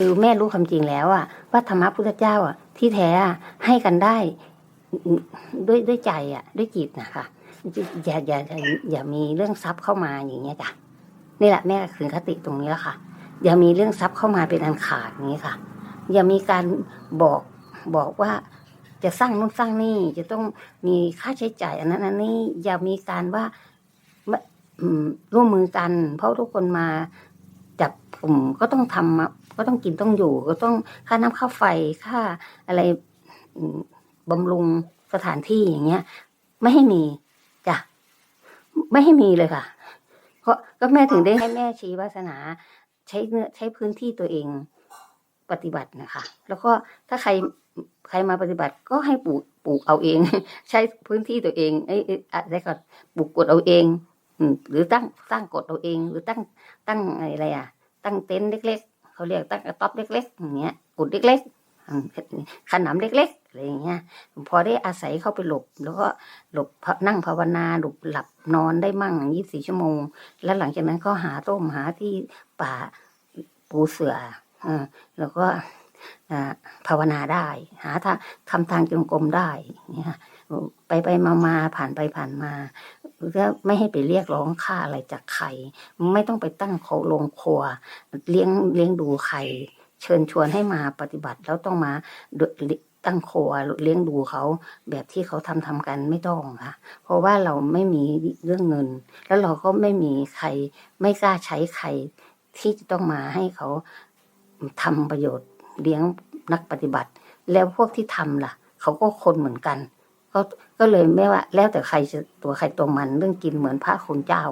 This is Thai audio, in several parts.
คือแม่รู้ความจริงแล้วอะว่าธรรมะพุทธเจ้าอะที่แท้อะให้กันได้ด้วยด้วยใจอะด้วยจิตนะคะอย่าอย่าอย่าอย่ามีเรื่องทรัพย์เข้ามาอย่างเงี้ยจ้ะนี่แหละแม่ถึงคติตรงนี้แล้วค่ะ อย่ามีเรื่องทรัพย์เข้ามาเป็นอันขาดอย่างนี้ค่ะ อย่ามีการบอกบอกว่าจะสร้างนู่นสร้างนี่จะต้องมีค่าใช้จ่ายอันนั้นอันนี้อย่ามีการว่าร่วมมือกัน เพราะทุกคนมาจับกลุ่มก็ต้องทำมา ก็ต้องกินต้องอยู่ ก็ต้องค่าน้ำค่าไฟค่าอะไรอืมบำรุงสถานที่อย่างเงี้ย ไม่ให้มีจ้ะไม่ให้มีเลยค่ะ เพราะก็แม่ถึงได้ให้แม่ชี้วาสนา ใช้เนื้อใช้พื้นที่ตัวเองปฏิบัตินะคะ แล้วก็ถ้าใครใครมาปฏิบัติก็ให้ปลูกปลูกเอาเอง ใช้พื้นที่ตัวเองไอ้ไอ้อะไรก็ปลูกกฎเอาเองหรือตั้งตั้งกฎเอาเอง หรือตั้งตั้งอะไรอะ ตั้งเต็นท์เล็ก เขาเรียกตั้งกระต๊อบเล็กๆอย่างเงี้ยกุดเล็กๆขนำเล็กๆอะไรอย่างเงี้ยพอได้อาศัยเข้าไปหลบ แล้วก็หลบนั่งภาวนาหลบหลับนอนได้มั่งยี่สี่ชั่วโมง แล้วหลังจากนั้นก็หาร่มหาที่ป่าปูเสืออแล้วก็ภาวนาได้ หาทางทำทางจงกรมได้เนี่ยไปไปมามาผ่านไปผ่านมา แล้วไม่ให้ไปเรียกร้องค่าอะไรจากใคร ไม่ต้องไปตั้งโคโรงครัว เลี้ยงเลี้ยงดูใคร เชิญชวนให้มาปฏิบัติแล้วต้องมาตั้งครัวเลี้ยงดูเขาแบบที่เขาทำทำกันไม่ต้องค่ะ เพราะว่าเราไม่มีเรื่องเงิน แล้วเราก็ไม่มีใครไม่กล้าใช้ใครที่จะต้องมาให้เขาทำประโยชน์เลี้ยงนักปฏิบัติ แล้วพวกที่ทำล่ะ เขาก็คนเหมือนกัน ก็ก็เลยไม่ว่า แล้วแต่ใครตัวใครตัวมันเรื่องกินเหมือนพระคุณเจ้า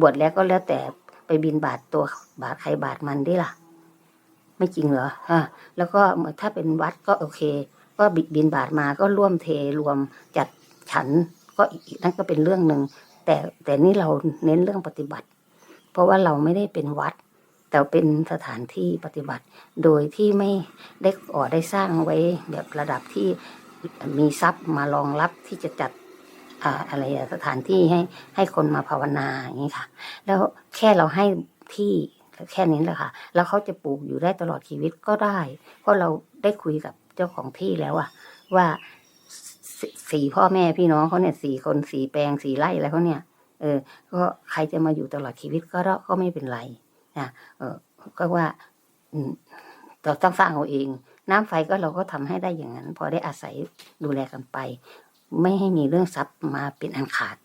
บวชแล้วก็แล้วแต่ไปบินบาทตัวบาทใครบาทมันได้ล่ะ ไม่จริงเหรอฮะแล้วก็ถ้าเป็นวัดก็โอเค ก็บิบินบาทมาก็ร่วมเทรวมจัดฉันก็อีกนั่นก็เป็นเรื่องหนึ่งแต่แต่นี่เราเน้นเรื่องปฏิบัติ เพราะว่าเราไม่ได้เป็นวัด แต่เป็นสถานที่ปฏิบัติ โดยที่ไม่ได้ก่อได้สร้างไว้แบบระดับที่ มีทรัพย์มารองรับที่จะจัดอะไรสถานที่ให้ให้คนมาภาวนาอย่างนี้ค่ะ แล้วแค่เราให้ที่แค่นี้แหละค่ะ แล้วเขาจะปลูกอยู่ได้ตลอดชีวิตก็ได้ เพราะเราได้คุยกับเจ้าของที่แล้วอะว่าสี่พ่อแม่พี่น้องเขาเนี่ยสี่คนสี่แปลงสี่ไร่แล้วเขาเนี่ย เออ ก็ใครจะมาอยู่ตลอดชีวิตก็ได้ก็ไม่เป็นไรนะเออก็ว่าเราต้องสร้างเอาเอง น้ำไฟก็เราก็ทำให้ได้อย่างนั้น พอได้อาศัยดูแลกันไป ไม่ให้มีเรื่องทรัพย์มาเป็นอันขาด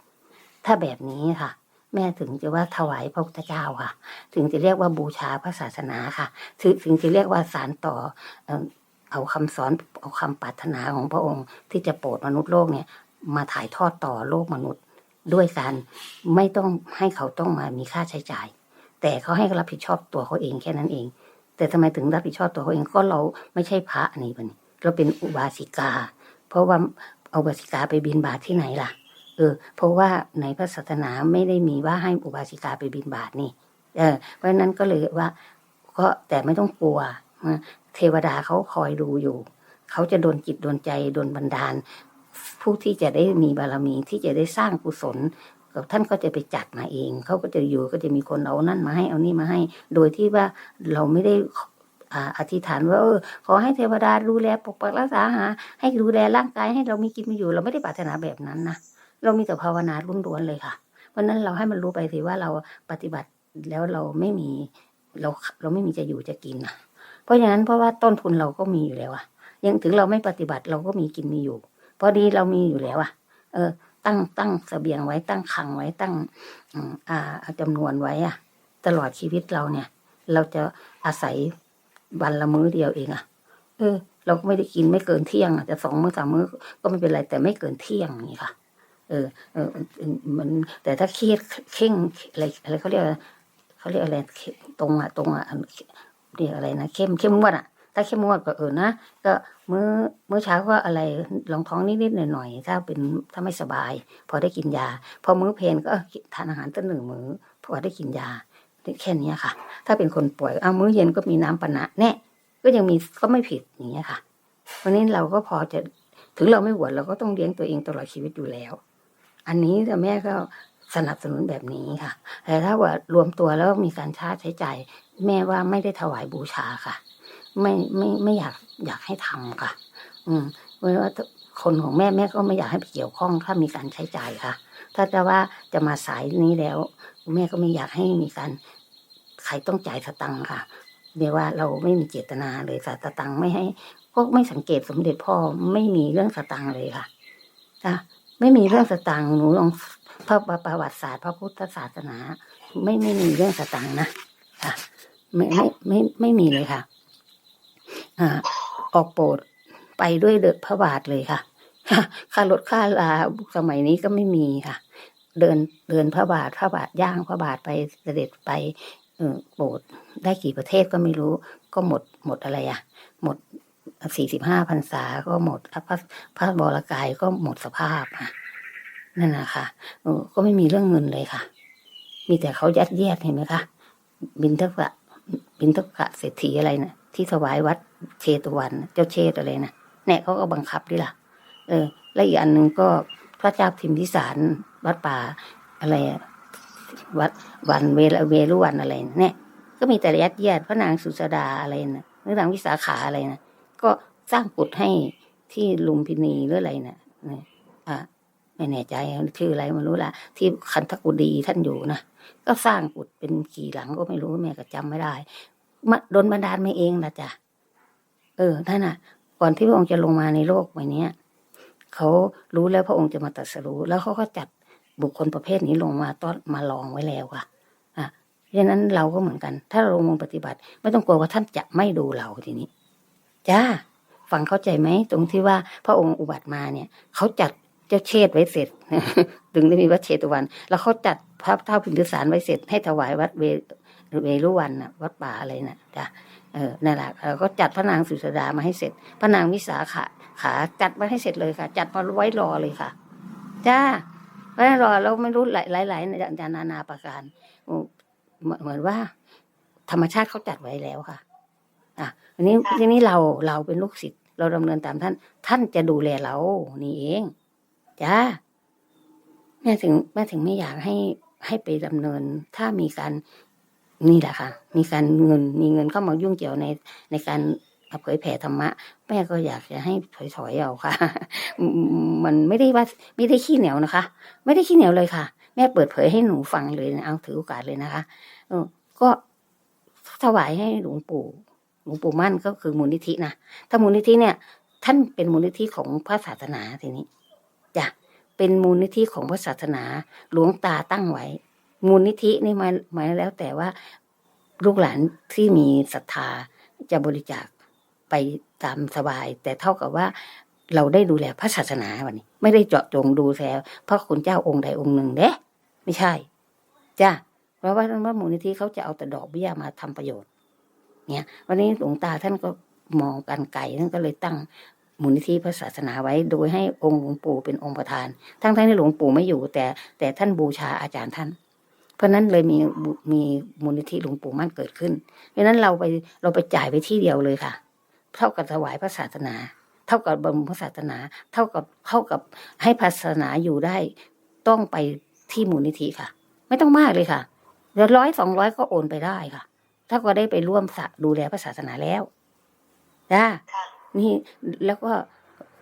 ถ้าแบบนี้ค่ะ แม่ถึงจะว่าถวายพระพุทธเจ้าค่ะ ถึงจะเรียกว่าบูชาพระศาสนาค่ะ ถึงถึงจะเรียกว่าสารต่อเอ่อเอาคำสอนเอาคำปรารถนาของพระองค์ ที่จะโปรดมนุษย์โลกเนี่ย มาถ่ายทอดต่อโลกมนุษย์ด้วยการไม่ต้องให้เขาต้องมามีค่าใช้จ่าย แต่เขาให้รับผิดชอบตัวเขาเองแค่นั้นเอง แต่ทำไมถึงรับผิดชอบตัวเขาเองก็เราไม่ใช่พระนี่ปะนี่เราเป็นอุบาสิกา เพราะว่าเอาอุบาสิกาไปบินบาตที่ไหนล่ะ เออ เพราะว่าในพระศาสนาไม่ได้มีว่าให้อุบาสิกาไปบินบาตนี่ เออ เพราะฉะนั้นก็เลยว่า ก็แต่ไม่ต้องกลัวเทวดาเขาคอยดูอยู่ เขาจะโดนจิตโดนใจโดนบันดาล ผู้ที่จะได้มีบารมีที่จะได้สร้างกุศล กับท่านก็จะไปจัดมาเอง เขาก็จะอยู่ก็จะมีคนเอานั่นมาให้เอานี่มาให้ โดยที่ว่าเราไม่ได้อธิษฐานว่าเออขอให้เทวดาดูแลปกปักรักษาหา ให้ดูแลร่างกายให้เรามีกินมีอยู่ เราไม่ได้ปรารถนาแบบนั้นนะเรามีแต่ภาวนาล้วนๆเลยค่ะ เพราะฉะนั้นเราให้มันรู้ไปสิว่าเราปฏิบัติแล้วเราไม่มีเราเราไม่มีจะอยู่จะกินนะเพราะฉะนั้นเพราะว่าต้นทุนเราก็มีอยู่แล้วอะยังถึงเราไม่ปฏิบัติเราก็มีกินมีอยู่ พอดีเรามีอยู่แล้วอะเออ ตั้งตั้งเสบียงไว้ตั้งคังไว้ตั้งอ่าจำนวนไว้อะตลอดชีวิตเราเนี่ย เราจะอาศัยวันละมื้อเดียวเองอะเออ เราก็ไม่ได้กินไม่เกินเที่ยงอะจะสองมื้อสามมื้อก็ไม่เป็นไรแต่ไม่เกินเที่ยงนี่ค่ะ เออเออมันแต่ถ้าเครียดเข่งอะไรอะไรเขาเรียกเขาเรียกอะไรตรงอะตรงอะเรียกอะไรนะเข้มเข้มงวดอะ ถ้าเข้มงวดก็เออนะก็มื้อมื้อเช้าก็อะไรรองท้องนิดๆหน่อยๆถ้าเป็นถ้าไม่สบาย พอได้กินยา พอมื้อเพลนก็ทานอาหารตั้งหนึ่งมื้อพอได้กินยาแค่นี้ค่ะ ถ้าเป็นคนป่วยเอามื้อเย็นก็มีน้ำปนะแน่ก็ยังมีก็ไม่ผิดอย่างเงี้ยค่ะเพราะนี้เราก็พอจะถึงเราไม่บวชเราก็ต้องเลี้ยงตัวเองตลอดชีวิตอยู่แล้ว อันนี้แต่แม่ก็สนับสนุนแบบนี้ค่ะ แต่ถ้าว่ารวมตัวแล้วมีการชาร์จใช้จ่ายแม่ว่าไม่ได้ถวายบูชาค่ะ ไม่ไม่ไม่อยากอยากให้ทำค่ะ อืมเพราะว่าคนของแม่แม่ก็ไม่อยากให้ไปเกี่ยวข้องถ้ามีการใช้จ่ายค่ะ ถ้าจะว่าจะมาสายนี้แล้ว แม่ก็ไม่อยากให้มีการใครต้องจ่ายสตังค์ค่ะเรียกว่าเราไม่มีเจตนาเลยค่ะสตังค์ไม่ให้ก็ไม่สังเกตสมเด็จพ่อไม่มีเรื่องสตังค์เลยค่ะค่ะไม่มีเรื่องสตังค์หนูลองพระประวัติศาสตร์พระพุทธศาสนา ไม่ไม่มีเรื่องสตังค์นะค่ะไม่ไม่ไม่ไม่มีเลยค่ะ ออกโปรดไปด้วยเดอพระบาทเลยค่ะ ค่ารถค่าลาสมัยนี้ก็ไม่มีค่ะ เดินเดินพระบาทพระบาทย่างพระบาทไปเสด็จไปโปรดได้กี่ประเทศก็ไม่รู้ ก็หมดหมดอะไรอะหมดสี่สิบห้าพรรษาก็หมดพระพระบรกายก็หมดสภาพค่ะนั่นนะคะก็ไม่มีเรื่องเงินเลยค่ะ มีแต่เขายัดเยียดเห็นไหมคะบินทกะบินทกะเศรษฐีอะไรนะ ที่ถวายวัดเชตวัน เจ้าเชตอะไรนะเนี่ยเขาก็บังคับดิล่ะ เออ และอีกอันหนึ่งก็พระเจ้าพิมพิสารวัดป่าอะไรวัดวันเวลเวรุวันอะไรเนี่ยก็มีแต่ยัดเยียดพระนางสุสดาอะไรนะหรือนางวิสาขาอะไรนะก็สร้างกุฏให้ที่ลุมพินีหรืออะไรนะเนี่ยอะไม่แน่ใจชื่ออะไรไม่รู้ละที่คันธกุดีท่านอยู่นะก็สร้างกุฏเป็นกี่หลังก็ไม่รู้แม่ก็จำไม่ได้ มาโดนบันดาลมาเองนะจ๊ะเออท่านน่ะ ก่อนที่พระองค์จะลงมาในโลกใบนี้ยเขารู้แล้วพระองค์จะมาตรัสรู้ แล้วเขาก็จัดบุคคลประเภทนี้ลงมาต้อนมาลองไว้แล้วค่ะอะเพราะนั้นเราก็เหมือนกัน ถ้าเราลงมือปฏิบัติ ไม่ต้องกลัวว่าท่านจะไม่ดูเราทีนี้จ้าฟังเข้าใจไหมตรงที่ว่าพระองค์อุบัติมาเนี่ยเขาจัดเจ้าเชษไว้เสร็จ ถึงได้มีวัดเชตวัน แล้วเขาจัดพระเท่าพิมพิสารไว้เสร็จ ให้ถวายวัดเว เวรุวันน่ะวัดป่าอะไรน่ะจ้ะเออนั่นแหละเราก็จัดพระนางสุสดามาให้เสร็จพระนางวิสาขาขาจัดมาให้เสร็จเลยค่ะ จัดมาไว้รอเลยค่ะ จ้าไว้รอเราไม่รู้หลายหลายหลายนานาประการอืมเหมือนเหมือนว่า ธรรมชาติเขาจัดไว้แล้วค่ะ อะทีนี้ทีนี้เราเราเป็นลูกศิษย์เราดำเนินตามท่าน ท่านจะดูแลเรานี่เองจ้าแม่ถึงแม่ถึงไม่อยากให้ให้ไปดำเนิน ถ้ามีการ นี่แหละค่ะ มีการเงินมีเงินเข้ามายุ่งเกี่ยวในในการเผยแผ่ธรรมะแม่ก็อยากจะให้ถอยๆเอาค่ะ มันไม่ได้ว่าไม่ได้ขี้เหนียวนะคะ ไม่ได้ขี้เหนียวเลยค่ะ แม่เปิดเผยให้หนูฟังเลยเอาถือโอกาสเลยนะคะก็ถวายให้หลวงปู่หลวงปู่มั่นก็คือมูลนิธินะถ้ามูลนิธิเนี่ย ท่านเป็นมูลนิธิของพระศาสนาทีนี้จ้ะเป็นมูลนิธิของพระศาสนาหลวงตาตั้งไว้ มูลนิธินี่มามาแล้วแต่ว่าลูกหลานที่มีศรัทธาจะบริจาคไปตามสบาย แต่เท่ากับว่าเราได้ดูแลพระศาสนาวันนี้ ไม่ได้เจาะจงดูแลพระคุณเจ้าองค์ใดองค์หนึ่งเด้ไม่ใช่จ้ะเพราะว่าว่ามูลนิธิเขาจะเอาแต่ดอกเบี้ยมาทำประโยชน์ เนี่ย วันนี้หลวงตาท่านก็มองกันไกลท่านก็เลยตั้งมูลนิธิพระศาสนาไว้ โดยให้องค์หลวงปู่เป็นองค์ประธาน ทั้งทั้งที่หลวงปู่ไม่อยู่ แต่แต่ท่านบูชาอาจารย์ท่าน เพราะฉะนั้นเลยมีมีมูลนิธิหลวงปู่มั่นเกิดขึ้น เพราะฉะนั้นเราไปเราไปจ่ายไปที่เดียวเลยค่ะ เท่ากับถวายพระศาสนา เท่ากับบำรุงพระศาสนา เท่ากับเท่ากับให้พระศาสนาอยู่ได้ ต้องไปที่มูลนิธิค่ะ ไม่ต้องมากเลยค่ะเดี๋ยวร้อยสองร้อยก็โอนไปได้ค่ะ ถ้าก็ได้ไปร่วมสะดูแลพระศาสนาแล้วจ้าค่ะนี่แล้วก็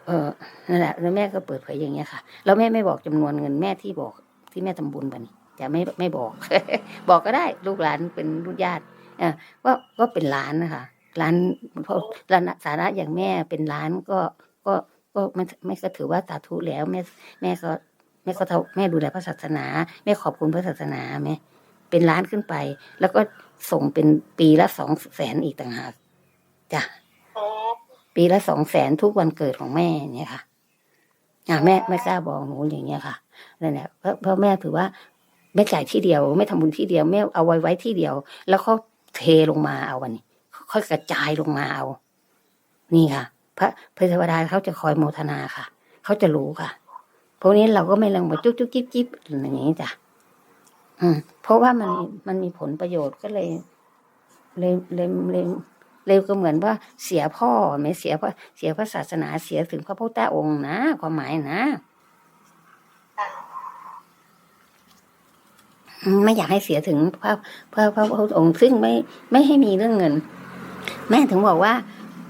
เออนั่นแหละแล้วแม่ก็เปิดเผยอย่างเงี้ยค่ะ แล้วแม่ไม่บอกจำนวนเงินแม่ที่บอกที่แม่ทำบุญไปนี่ จะไม่ไม่บอก บอกก็ได้ลูกหลานเป็นรุ่นญาติเออว่าก็เป็นล้านนะคะล้านเพราะฐานะฐานะอย่างแม่เป็นล้านก็ก็ก็ไม่ไม่ก็ถือว่าสาธุแล้วแม่แม่ก็แม่ก็เท่าแม่ดูแลพระศาสนา แม่ขอบคุณพระศาสนาแม่เป็นล้านขึ้นไป แล้วก็ส่งเป็นปีละสองแสนอีกต่างหากจ้ะโอ้ปีละสองแสนทุกวันเกิดของแม่เนี่ยค่ะอ่าแม่ไม่กล้าบอกหนูอย่างเงี้ยค่ะนั่นแหละเพราะเพราะแม่ถือว่า แม่จ่ายที่เดียว ไม่ทำบุญที่เดียวแม่เอาไว้ไว้ที่เดียว แล้วเขาเทลงมาเอาวันนี้ค่อยกระจายลงมาเอา นี่ค่ะ พระพระเทวดาเขาจะคอยโมทนาค่ะ เขาจะรู้ค่ะ เพวกนี้เราก็ไม่ลังมาจุ๊บจุ๊บจิ๊บจิ๊บอย่างนี้จ้ะอืม เพราะว่ามันมันมีผลประโยชน์ก็เลย เลยเลยเลยเลยก็เหมือนว่าเสียพ่อไม่เสียพระเสียพระศาสนาเสียถึงพระพุทธองค์นะความหมายนะ อืม ไม่อยากให้เสียถึงพระพระพระพุทธองค์ซึ่งไม่ไม่ให้มีเรื่องเงิน แม่ถึงบอกว่า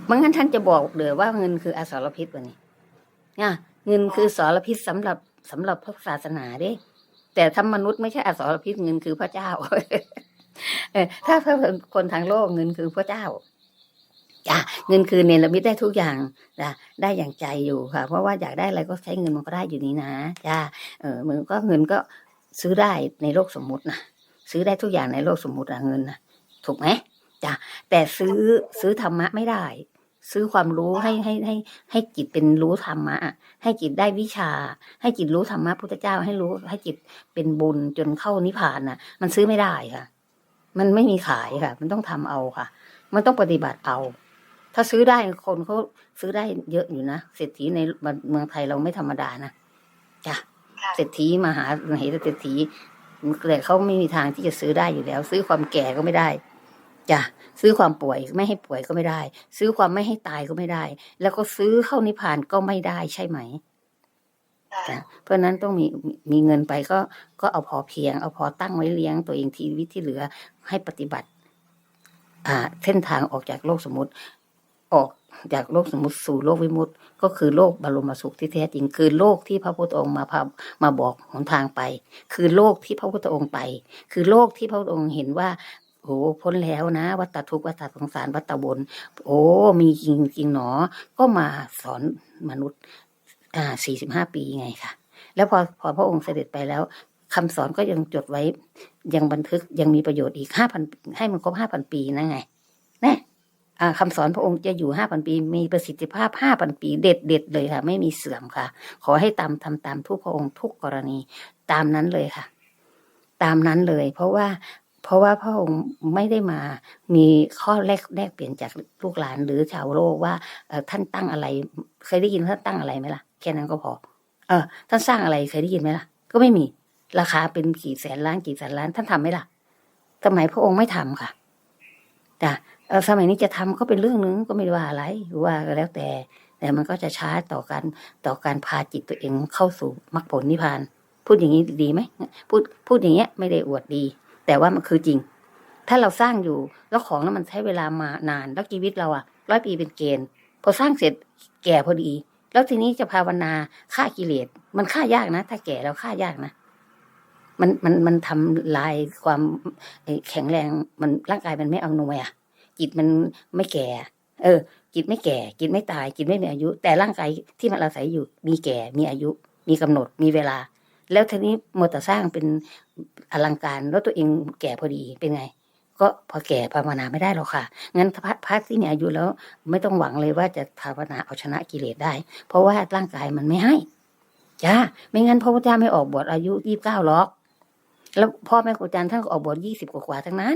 บางงั้นท่านจะบอกเลยว่าเงินคืออสรพิษวันนี้เนี่ยเงินคือสรพิษสำหรับสำหรับพระศาสนาด้แต่ถ้ามนุษย์ไม่ใช่อสรพิษเงินคือพระเจ้าเออถ้าถ้าคนทางโลกเงินคือพระเจ้าจ้ะเงินคือเนรมิตได้ทุกอย่างนะได้อย่างใจอยู่ค่ะ เพราะว่าอยากได้อะไรก็ใช้เงินมันก็ได้อยู่นี้นะจ้าเออมันก็เงินก็ ซื้อได้ในโลกสมมุตินะซื้อได้ทุกอย่างในโลกสมมุติอะเงินนะถูกไหมจ้ะแต่ซื้อซื้อธรรมะไม่ได้ ซื้อความรู้ให้ให้ให้ให้จิตเป็นรู้ธรรมะอะให้จิตได้วิชา ให้จิตรู้ธรรมะพุทธเจ้าให้รู้ ให้จิตเป็นบุญจนเข้านิพพานน่ะ มันซื้อไม่ได้ค่ะ มันไม่มีขายค่ะ มันต้องทำเอาค่ะ มันต้องปฏิบัติเอา ถ้าซื้อได้คนเขาซื้อได้เยอะอยู่นะเศรษฐีในเมืองไทยเราไม่ธรรมดานะจ้ะ เศรษฐีมหาเหตุเศรษฐีแต่เขาไม่มีทางที่จะซื้อได้อยู่แล้ว ซื้อความแก่ก็ไม่ได้จ้ะซื้อความป่วยไม่ให้ป่วยก็ไม่ได้ ซื้อความไม่ให้ตายก็ไม่ได้ แล้วก็ซื้อเข้านิพพานก็ไม่ได้ใช่ไหมค่ะจ้ะเพราะฉะนั้นต้องมีมีเงินไปก็ก็เอาพอเพียง เอาพอตั้งไว้เลี้ยงตัวเองทีวิตที่เหลือให้ปฏิบัติ อ่าเส้นทางออกจากโลกสมมติออก จากโลกสมมติสู่โลกวิมุตติ ก็คือโลกบรมสุขที่แท้จริง คือโลกที่พระพุทธองค์มาพามาบอกหนทางไป คือโลกที่พระพุทธองค์ไป คือโลกที่พระพุทธองค์เห็นว่าโอ้พ้นแล้วนะ วัฏทุกวัฏสงสารวัฏวนโอ้มีจริงจริงหนอ ก็มาสอนมนุษย์อ่าสี่สิบห้าปีไงค่ะ แล้วพอพอพระองค์เสด็จไปแล้วคำสอนก็ยังจดไว้ยังบันทึกยังมีประโยชน์อีกห้าพันให้มันครบห้าพันปีนั่นไงแน่ อ่าคำสอนพระองค์จะอยู่ห้าพันปี มีประสิทธิภาพห้าพันปี เด็ดเด็ดเลยค่ะ ไม่มีเสื่อมค่ะ ขอให้ตามทำตามทุกพระองค์ทุกกรณีตามนั้นเลยค่ะ ตามนั้นเลย เพราะว่าเพราะว่าพระองค์ไม่ได้มามีข้อแลกแลกเปลี่ยนจากลูกหลานหรือชาวโลกว่าท่านตั้งอะไร เคยได้ยินท่านตั้งอะไรไหมล่ะแค่นั้นก็พอ เออ ท่านสร้างอะไรเคยได้ยินไหมล่ะ ก็ไม่มี ราคาเป็นกี่แสนล้านกี่แสนล้านท่านทำไหมล่ะสมัยพระองค์ไม่ทำค่ะจ้ะ สมัยนี้จะทำก็เป็นเรื่องนึงก็ไม่ได้ว่าอะไรว่าก็แล้วแต่ แต่มันก็จะช้าต่อการต่อการพาจิตตัวเองเข้าสู่มรรคผลนิพพาน พูดอย่างนี้ดีไหมพูดพูดอย่างเงี้ยไม่ได้อวดดี แต่ว่ามันคือจริง ถ้าเราสร้างอยู่แล้วของนั้นมันใช้เวลามานาน แล้วชีวิตเราอะร้อยปีเป็นเกณฑ์ พอสร้างเสร็จแก่พอดี แล้วทีนี้จะภาวนาฆ่ากิเลสมันฆ่ายากนะ ถ้าแก่แล้วฆ่ายากนะมันมันมันทำลายความแข็งแรงมันร่างกายมันไม่เอาหน่วยอะ จิตมันไม่แก่ เออ จิตไม่แก่ จิตไม่ตาย จิตไม่มีอายุ แต่ร่างกายที่มันอาศัยอยู่ มีแก่มีอายุ มีกำหนดมีเวลา แล้วทีนี้มัวแต่สร้างเป็นอลังการแล้วตัวเองแก่พอดีเป็นไง ก็พอแก่ภาวนาไม่ได้หรอกค่ะ งั้นพระพระที่มีอายุแล้ว ไม่ต้องหวังเลยว่าจะภาวนาเอาชนะกิเลสได้ เพราะว่าร่างกายมันไม่ให้จ้าไม่งั้นพระพุทธเจ้าไม่ออกบวชอายุยี่สิบเก้าหรอก แล้วพ่อแม่ครูอาจารย์ท่านก็ออกบวชยี่สิบกว่าทั้งนั้น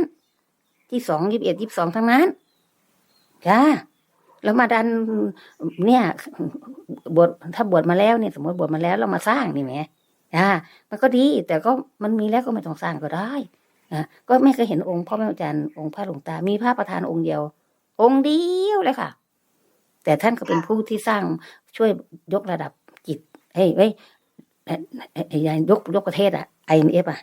ที่สองยี่สิบเอ็ดยี่สิบสองทั้งนั้นจ้าแล้วมาดันเนี่ยบวชถ้าบวชมาแล้วเนี่ย สมมติบวชมาแล้วเรามาสร้างนี่แหมจ้ามันก็ดีแต่ก็มันมีแล้วก็ไม่ต้องสร้างก็ได้นะก็ไม่เคยเห็นองค์พ่อแม่อาจารย์องค์พระหลวงตา มีพระประธานองค์เดียว องค์เดียวเลยค่ะ แต่ท่านก็เป็นผู้ที่สร้างช่วยยกระดับจิตเฮ้ยเฮ้ยเอ่อเอ่อเอ่อยกยกประเทศอะ IMF อะ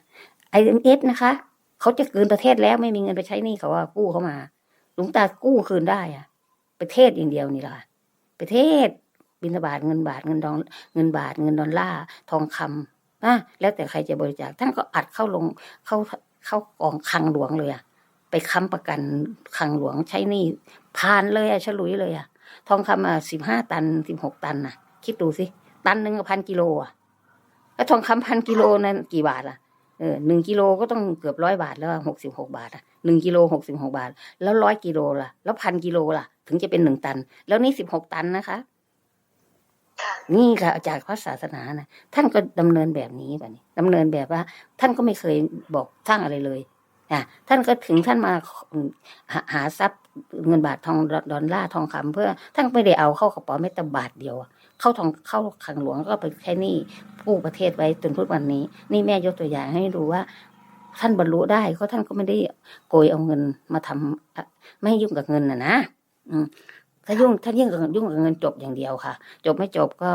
IMF นะคะ เขาจะคืนประเทศแล้วไม่มีเงินไปใช้หนี่เขาว่ากู้เขามา หลวงตากู้คืนได้อะประเทศอย่างเดียวนี่ล่ะประเทศบินบาทเงินบาทเงินดองเงินบาทเงินดอลลาร์ทองคำนะแล้วแต่ใครจะบริจาคท่านก็อัดเข้าลงเข้าเข้ากองคลังหลวงเลยอะไปค้ำประกันคลังหลวงใช้หนี่ผ่านเลยอะฉลุยเลยอะทองคำอะสิบห้าตันสิบหกตันน่ะ คิดดูสิ ตันหนึ่งพันกิโลอะ แล้วทองคำพันกิโลนั้นกี่บาทล่ะ เออหนึ่งกิโลก็ต้องเกือบร้อยบาทแล้วหกสิบหกบาทอะหนึ่งกิโลหกสิบหกบาท แล้วร้อยกิโลล่ะ แล้วพันกิโลล่ะ ถึงจะเป็นหนึ่งตัน แล้วนี่สิบหกตันนะคะค่ะนี่ค่ะจากพระศาสนานะท่านก็ดำเนินแบบนี้แบบนี้ดำเนินแบบว่า ท่านก็ไม่เคยบอกสร้างอะไรเลยอะท่านก็ถึงท่านมาหาหาทรัพย์เงินบาททองดอลลาร์ทองคำเพื่อท่านไม่ได้เอาเข้ากระเป๋าแม้แต่บาทเดียวอะ เข้าทองเข้าขังหลวงก็ไปแค่นี้ผู้ประเทศไว้จนทุกวันนี้ นี่แม่ยกตัวอย่างให้ดูว่า ท่านบรรลุได้เพราะท่านก็ไม่ได้โกยเอาเงินมาทำอะไม่ยุ่งกับเงินนะนะอืมถ้ายุ่งถ้ายุ่งกับยุ่งกับเงินจบอย่างเดียวค่ะ จบไม่จบก็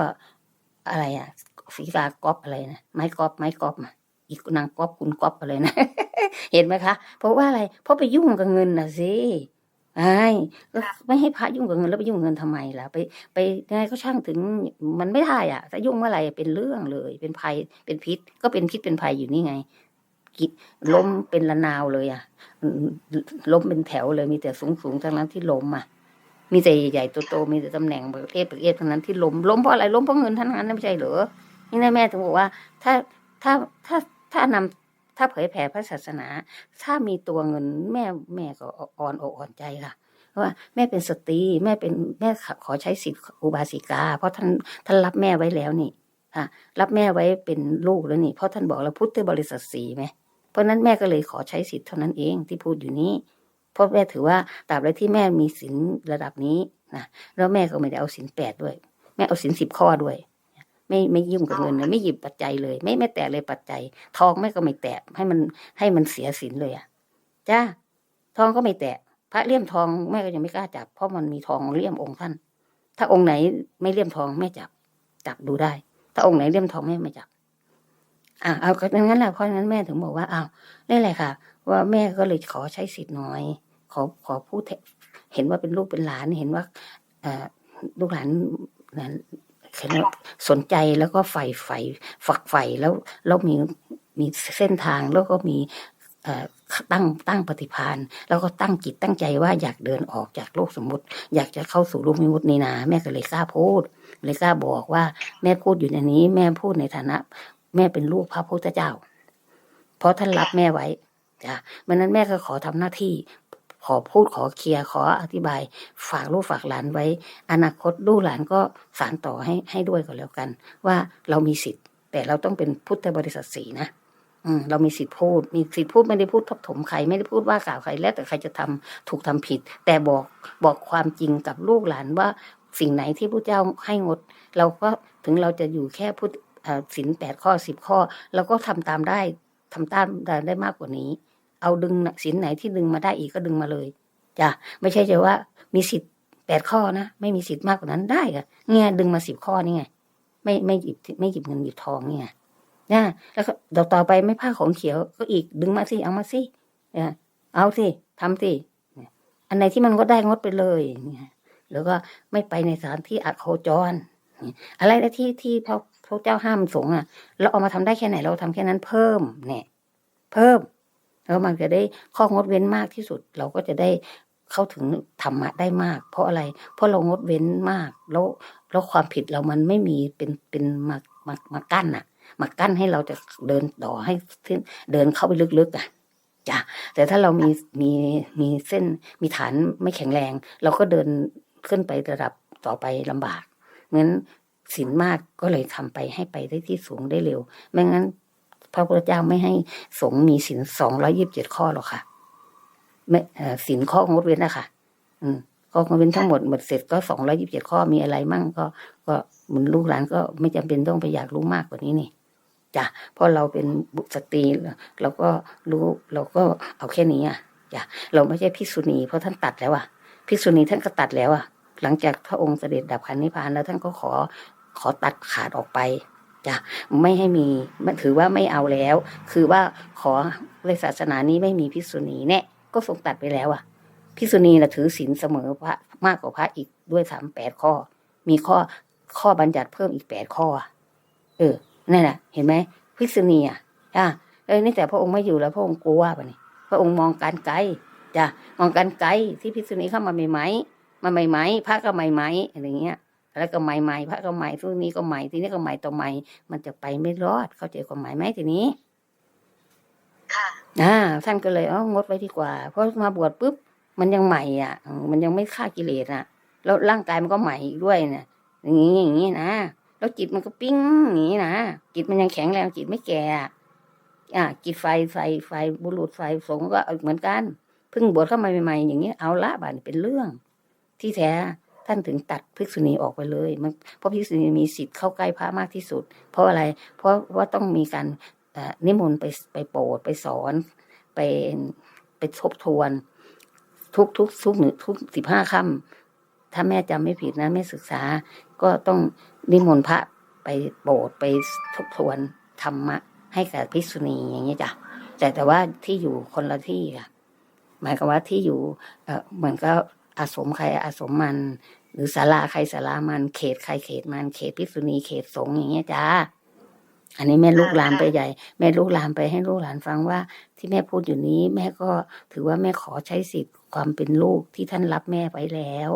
อะไรอะฝีกากอบอะไรนะไม้กอบไม้กอบอีกนางกอบคุณกอบอะไรนะ เห็นไหมคะ เพราะว่าอะไร เพราะไปยุ่งกับเงินน่ะสิ ไอ้ก็ไม่ให้พระยุ่งกับเงินแล้วไปยุ่งกับเงินทำไมล่ะไปไปยังไงก็ช่างถึงมันไม่ได้อะ ถ้ายุ่งเมื่อไหร่เป็นเรื่องเลย เป็นภัยเป็นพิษ ก็เป็นพิษเป็นภัยอยู่นี่ไงกิล้มเป็นระนาวเลยอะอืมล้มเป็นแถวเลยมีแต่สูงสูงๆทั้งนั้นที่ล้มอะ มีแต่ใหญ่ๆโตๆมีแต่ตำแหน่งเบิกเอฟเบิกเอฟทั้งนั้นที่ล้มล้มเพราะอะไรล้มเพราะเงินทั้งนั้นไม่ใช่เหรอนี่นะแม่ถึงบอกว่า ถ้าถ้าถ้าถ้านำ ถ้าเผยแผ่พระศาสนา ถ้ามีตัวเงินแม่แม่ก็อ่อนอกอ่อนใจค่ะว่าแม่เป็นสตรีแม่เป็นแม่ขอใช้สิทธิ์อุบาสิกา เพราะท่านท่านรับแม่ไว้แล้วนี่ค่ะรับแม่ไว้เป็นลูกแล้วนี่ เพราะท่านบอกเราพุทธบริษัทสีไหมเพราะนั้นแม่ก็เลยขอใช้สิทธิ์เท่านั้นเองที่พูดอยู่นี้เพราะแม่ถือว่าตราบใดที่แม่มีศีลระดับนี้นะแล้วแม่ก็ไม่ได้เอาศีลแปดด้วย แม่เอาศีลสิบข้อด้วย ไม่ไม่ยุ่งกับเงินเลยไม่หยิบปัจจัยเลย ไม่ไม่แตะเลยปัจจัย ทองแม่ก็ไม่แตะให้มันให้มันเสียศีลเลยอะจ้าทองก็ไม่แตะ พระเลี่ยมทองแม่ก็ยังไม่กล้าจับ เพราะมันมีทองเลี่ยมองค์ท่าน ถ้าองค์ไหนไม่เลี่ยมทองแม่จับ จับดูได้ ถ้าองค์ไหนเลี่ยมทองแม่ไม่จับอะเอาก็งั้นแหละเพราะฉะนั้นแม่ถึงบอกว่าอ้าวนี่แหละค่ะ ว่าแม่ก็เลยขอใช้สิทธิ์หน่อย ขอขอพูดแทเห็นว่าเป็นลูกเป็นหลานเห็นว่าเอ่อลูกหลานนั้นเห็นว่า สนใจแล้วก็ใฝ่ใฝ่ฝักใฝ่แล้วแล้วมีมีเส้นทางแล้วก็มีตั้งตั้งปฏิพานแล้วก็ตั้งจิตตั้งใจว่าอยากเดินออกจากโลกสมมติ อยากจะเข้าสู่โลกมิมุตินี่นาแม่ก็เลยกล้าพูดเลยกล้าบอกว่า แม่พูดอยู่ในนี้ แม่พูดในฐานะ แม่เป็นลูกพระพุทธเจ้า เพราะท่านรับแม่ไว้จ้ะมันนั้นแม่ก็ขอทำหน้าที่ ขอพูดขอเคลียร์ขออธิบาย ฝากลูกฝากหลานไว้ อนาคตลูกหลานก็สานต่อให้ให้ด้วยก็แล้วกัน ว่าเรามีสิทธิ์ แต่เราต้องเป็นพุทธบริษัทสีนะอืมเรามีสิทธิ์พูด มีสิทธิ์พูดไม่ได้พูดทับถมใคร ไม่ได้พูดว่ากล่าวใครแล้วแต่ใครจะทำถูกทำผิด แต่บอกบอกความจริงกับลูกหลานว่าสิ่งไหนที่พระเจ้าให้งด เราก็ถึงเราจะอยู่แค่พุทธเอ่อศีลแปดข้อสิบข้อ เราก็ทำตามได้ทำตามได้มากกว่านี้ เอาดึงศีลไหนที่ดึงมาได้อีกก็ดึงมาเลยจ้ะไม่ใช่จะว่ามีสิทธิ์แปดข้อนะไม่มีสิทธิ์มากกว่านั้นได้อะเนี่ยดึงมาสิบข้อนี่ไงไม่ไม่หยิบไม่หยิบเงินหยิบทองนี่ไงนะแล้วก็ต่อต่อไปไม่ผ้าของเขียวก็อีกดึงมาสิเอามาสิเนี่ยเอาสิทำสิอันไหนที่มันก็ได้งดไปเลยเนี่ยแล้วก็ไม่ไปในสถานที่อักโคจร อะไรนะที่ที่พระพระเจ้าห้ามสงอะ เราเอามาทำได้แค่ไหนเราทำแค่นั้นเพิ่มเนี่ย เพิ่ม แล้วมันจะได้ข้องดเว้นมากที่สุด เราก็จะได้เข้าถึงธรรมะได้มาก เพราะอะไร เพราะเรางดเว้นมาก แล้วแล้วความผิดเรามันไม่มีเป็นเป็นมามามากั้นอะมากั้นให้เราจะเดินต่อให้ขึ้นเดินเข้าไปลึกๆอะจ้ะแต่ถ้าเรามีมีมีเส้นมีฐานไม่แข็งแรง เราก็เดินขึ้นไประดับต่อไปลำบากงั้นศีลมากก็เลยทำไปให้ไปได้ที่สูงได้เร็ว ไม่งั้น พระพุทธเจ้าไม่ให้สงมีศีลสองร้อยิบเจ็ดข้อหรอกค่ะ ไม่เอ่อศีลข้องดเว้นนะคะ อืมข้องดเว้นทั้งหมดหมดเสร็จก็สองร้อยิบเจ็ดข้อมีอะไรมั่งก็ ก็เหมือนลูกหลานก็ไม่จำเป็นต้องไปอยากรู้มากกว่านี้นี่จ้ะเพราะเราเป็นบุตรสตรีเราก็รู้เราก็เอาแค่นี้อะจ้ะเราไม่ใช่ภิกษุณีเพราะท่านตัดแล้วอะภิกษุณีท่านก็ตัดแล้วอะหลังจากพระองค์เสด็จดับขันนิพพานแล้วท่านก็ขอขอตัดขาดออกไป จ้ะไม่ให้มีถือว่าไม่เอาแล้ว คือว่าขอในศาสนานี้ไม่มีพิษุณีเนี่ยก็ทรงตัดไปแล้วอะพิษุณีนะถือศีลเสมอพระมากกว่าพระอีกด้วยสามแปดข้อ มีข้อข้อบัญญัติเพิ่มอีกแปดข้อเออนั่นแหละเห็นไหมพิษุณีอะอะเออนี่แต่พระองค์ไม่อยู่แล้ว พระองค์กลัวป่ะนี่พระองค์มองการไกลจ้ะมองการไกลที่พิษุณีเข้ามาใหม่ๆมมาใหม่ๆพระก็ใหม่ๆอะไรเงี้ย แล้วก็ใหม่ๆพระก็ใหม่ทุกนี้ก็ใหม่ทีนี้ก็ใหม่ต่อใหม่ มันจะไปไม่รอด เข้าใจความหมายไหมทีนี้ค่ะอ่าท่านก็เลยเอ๋องดไว้ดีกว่า เพราะมาบวชปุ๊บมันยังใหม่อะอืมมันยังไม่ฆ่ากิเลสอะ แล้วร่างกายมันก็ใหม่อีกด้วยเนี่ยอย่างนี้อย่างนี้นะแล้วจิตมันก็ปิ้งอย่างนี้นะจิตมันยังแข็งแรงจิตไม่แก่อะอ่าจิตไฟไฟไฟบุรุษไฟสงฆ์ก็เหมือนกันเพิ่งบวชเข้ามาใหม่ๆอย่างนี้เอาละบาดนเป็นเรื่อง ที่แท้ ท่านถึงตัดภิกษุณีออกไปเลยมันเพราะภิกษุณีมีสิทธิ์เข้าใกล้พระมากที่สุด เพราะอะไร เพราะว่าต้องมีการนิมนต์ไปไปโปรดไปสอนไปไปทบทวน ทุกทุกทุกหนึ่งทุกสิบห้าค่ำถ้าแม่จำไม่ผิดนะแม่ศึกษา ก็ต้องนิมนต์พระไปโปรดไปทบทวนธรรมะ ให้กับภิกษุณีอย่างนี้จ้ะแต่แต่ว่าที่อยู่คนละที่ค่ะหมายความว่าที่อยู่เหมือนก็ อาสมใครอาสมมัน หรือศาลาใครศาลามันเขตใครเขตมันเขตพิษุณีเขตสงฆ์อย่างเงี้ยจ้าอันนี้แม่ลูกหลานไปใหญ่ แม่ลูกหลานไปให้ลูกหลานฟังว่า ที่แม่พูดอยู่นี้ แม่ก็ถือว่าแม่ขอใช้สิทธิ์ความเป็นลูกที่ท่านรับแม่ไว้แล้ว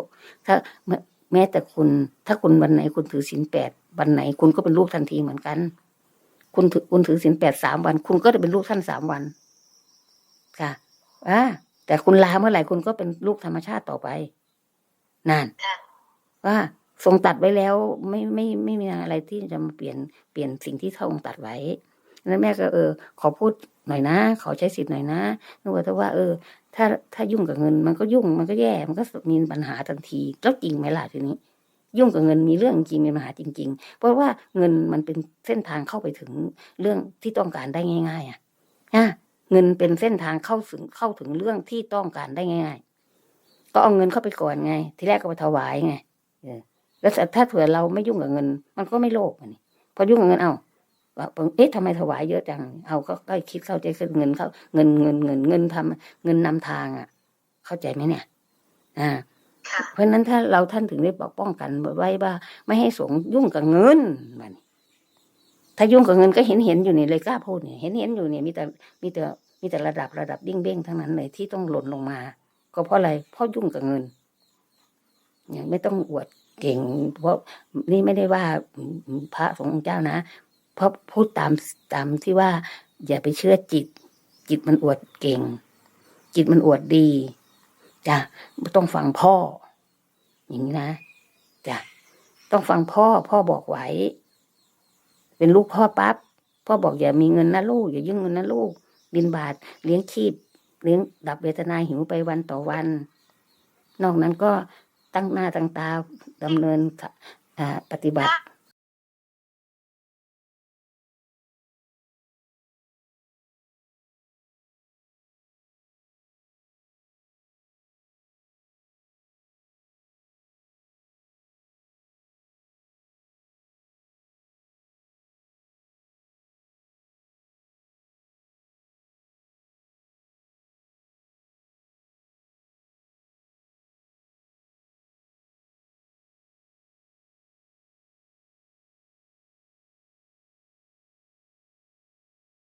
ถ้าแม้แม้แต่คุณ ถ้าคุณวันไหนคุณถือศีลแปดวันไหน คุณก็เป็นลูกทันทีเหมือนกัน คุณถือคุณถือศีลแปดสามวัน คุณก็จะเป็นลูกท่านสามวัน ค่ะอ่า แต่คุณลาเมื่อไหร่คุณก็เป็นลูกธรรมชาติต่อไปนั่นค่ะว่าทรงตัดไว้แล้วไม่ไม่ไม่มีอะไรที่จะมาเปลี่ยนเปลี่ยนสิ่งที่ทรงตัดไว้นั้นแม่ก็เออ ขอพูดหน่อยนะ ขอใช้สิทธิ์หน่อยนะนึกว่าถ้าว่า เออ ถ้าถ้ายุ่งกับเงิน มันก็ยุ่งมันก็แย่มันก็มีปัญหาทันทีแล้วจริงไหมล่ะทีนี้ ยุ่งกับเงินมีเรื่องจริงมีปัญหาจริง ๆ เพราะว่าเงินมันเป็นเส้นทางเข้าไปถึงเรื่องที่ต้องการได้ง่าย ๆ อะอะ เงินเป็นเส้นทางเข้าถึงเข้าถึงเรื่องที่ต้องการได้ง่ายๆก็เอาเงินเข้าไปก่อนไง ที่แรกก็ไปถวายไงเออแล้วถ้าเผื่อเราไม่ยุ่งกับเงิน มันก็ไม่โลภมันนี่พอยุ่งกับเงินเอาว่าเอ๊ะทำไมถวายเยอะจัง เอาก็ก็คิดเข้าใจคือเงินเข้าเงินเงินเงินเงินทำเงินนำทางอะ เข้าใจไหมเนี่ย อ่าค่ะเพราะฉะนั้นถ้าเราท่านถึงได้บอกป้องกันไว้ว่า ไม่ให้สงฆ์ยุ่งกับเงินมัน ถ้ายุ่งกับเงินก็เห็นเห็นอยู่นี่เลยกล้าพูดเนี่ยเห็นเห็นอยู่เนี่ยมีแต่มีแต่มีแต่ระดับระดับดิ้งเบ้งทั้งนั้นเลยที่ต้องหล่นลงมา ก็เพราะอะไรเพราะยุ่งกับเงินอย่างไม่ต้องอวดเก่ง เพราะนี่ไม่ได้ว่าพระสงฆ์เจ้านะ เพราะพูดตามตามที่ว่า อย่าไปเชื่อจิต จิตมันอวดเก่ง จิตมันอวดดีจ้ะต้องฟังพ่อ อย่างนี้นะจ้ะต้องฟังพ่อพ่อบอกไว้ เป็นลูกพ่อปั๊บพ่อบอกอย่ามีเงินนะลูก อย่ายึ่งเงินนะลูก บินบาทเลี้ยงชีพ เลี้ยงดับเวทนาหิวไปวันต่อวัน นอกนั้นก็ตั้งหน้าตั้งตาดำเนินอ่าปฏิบัติ